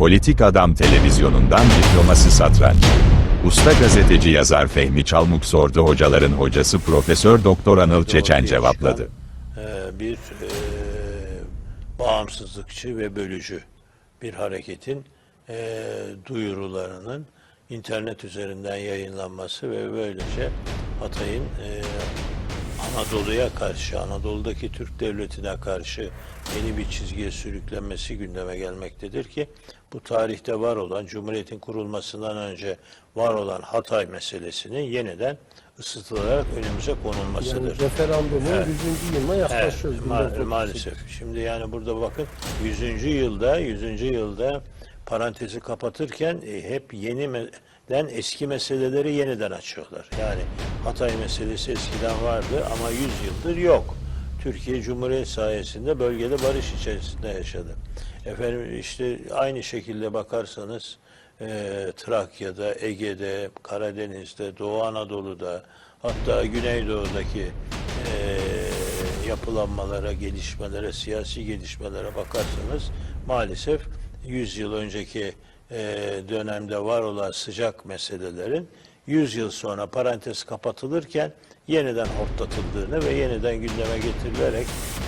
Politik Adam televizyonundan diploması satranç. Usta gazeteci yazar Fehmi Çalmuk sordu hocaların hocası Profesör Doktor Anıl Çeçen cevapladı. çıkan, e, bir e, bağımsızlıkçı ve bölücü bir hareketin e, duyurularının internet üzerinden yayınlanması ve böylece Hatay'ın e, Anadolu'ya karşı, Anadolu'daki Türk devletine karşı yeni bir çizgiye sürüklenmesi gündeme gelmektedir ki bu tarihte var olan, Cumhuriyet'in kurulmasından önce var olan Hatay meselesinin yeniden ısıtılarak önümüze konulmasıdır. Yani referandumun Evet. 100. yılına yaklaşıyoruz. Evet, ma- 1938. maalesef. Şimdi yani burada bakın 100. yılda 100. yılda parantezi kapatırken e, hep yeni me- den eski meseleleri yeniden açıyorlar. Yani Hatay meselesi eskiden vardı ama 100 yıldır yok. Türkiye Cumhuriyet sayesinde bölgede barış içerisinde yaşadı. Efendim işte aynı şekilde bakarsanız e, Trakya'da, Ege'de, Karadeniz'de, Doğu Anadolu'da hatta Güneydoğu'daki e, yapılanmalara, gelişmelere, siyasi gelişmelere bakarsanız maalesef 100 yıl önceki dönemde var olan sıcak meselelerin 100 yıl sonra parantez kapatılırken yeniden hortlatıldığını ve yeniden gündeme getirilerek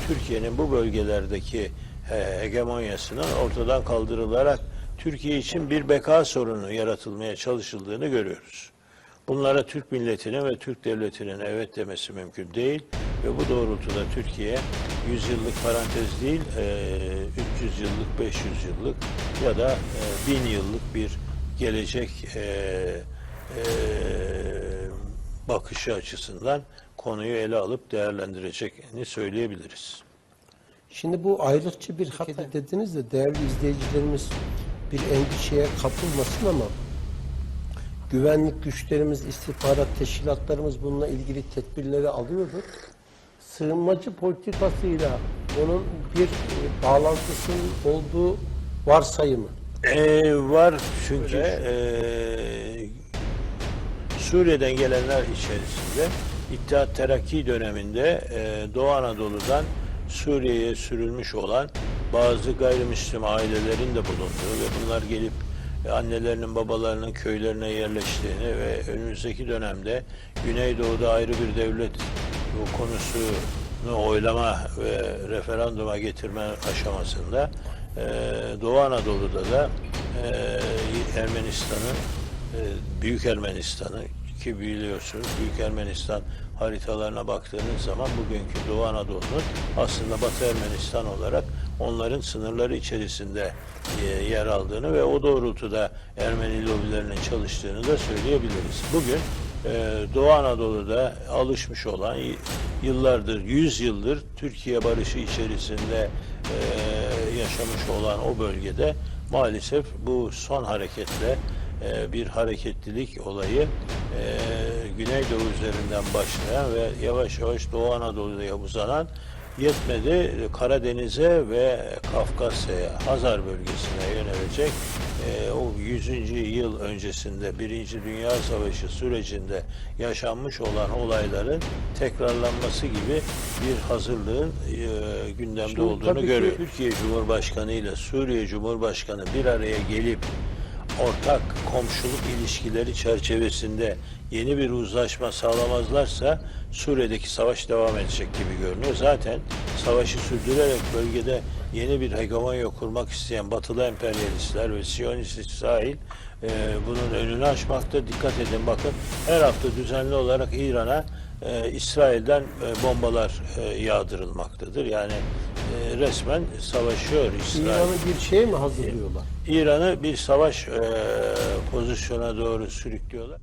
Türkiye'nin bu bölgelerdeki e, hegemonyasının ortadan kaldırılarak Türkiye için bir beka sorunu yaratılmaya çalışıldığını görüyoruz. Bunlara Türk milletinin ve Türk devletinin evet demesi mümkün değil ve bu doğrultuda Türkiye 100 yıllık parantez değil, e, 300 yıllık, 500 yıllık ya da e, 1000 yıllık bir gelecek e, e, bakışı açısından konuyu ele alıp değerlendirecekini söyleyebiliriz. Şimdi bu ayrılıkçı bir hareket dediniz de değerli izleyicilerimiz bir endişeye kapılmasın ama güvenlik güçlerimiz, istihbarat teşkilatlarımız bununla ilgili tedbirleri alıyordur. Sığınmacı politikasıyla onun bir e, bağlantısının olduğu varsayımı. Ee, var çünkü ee, Suriye'den gelenler içerisinde İttihat Terakki döneminde ee, Doğu Anadolu'dan Suriye'ye sürülmüş olan bazı gayrimüslim ailelerin de bulunduğu ve bunlar gelip e, annelerinin babalarının köylerine yerleştiğini ve önümüzdeki dönemde Güneydoğu'da ayrı bir devlet bu konusunu oylama ve referanduma getirme aşamasında e, Doğu Anadolu'da da e, Ermenistan'ın e, Büyük Ermenistan'ı ki biliyorsunuz Büyük Ermenistan haritalarına baktığınız zaman bugünkü Doğu Anadolu'nun aslında Batı Ermenistan olarak onların sınırları içerisinde e, yer aldığını ve o doğrultuda Ermeni lobilerinin çalıştığını da söyleyebiliriz. Bugün e, Doğu Anadolu'da alışmış olan yıllardır, 100 yıldır Türkiye barışı içerisinde e, yaşamış olan o bölgede maalesef bu son hareketle e, bir hareketlilik olayı e, Güneydoğu üzerinden başlayan ve yavaş yavaş Doğu Anadolu'ya uzanan yetmedi Karadeniz'e ve Kafkasya'ya, Hazar bölgesine yönelecek e, o 100. yıl öncesinde Birinci Dünya Savaşı sürecinde yaşanmış olan olayların tekrarlanması gibi bir hazırlığın e, gündemde Şimdi olduğunu tabii ki- görüyor. Türkiye Cumhurbaşkanı ile Suriye Cumhurbaşkanı bir araya gelip ortak komşuluk ilişkileri çerçevesinde yeni bir uzlaşma sağlamazlarsa Suriye'deki savaş devam edecek gibi görünüyor. Zaten savaşı sürdürerek bölgede yeni bir hegemonya kurmak isteyen batılı emperyalistler ve Siyonist İsrail e, bunun önünü açmakta. Dikkat edin bakın her hafta düzenli olarak İran'a e, İsrail'den e, bombalar e, yağdırılmaktadır. Yani e, resmen savaşıyor İsrail. İran'ı bir şeye mi hazırlıyorlar? İran'ı bir savaş e, pozisyona doğru sürüklüyorlar.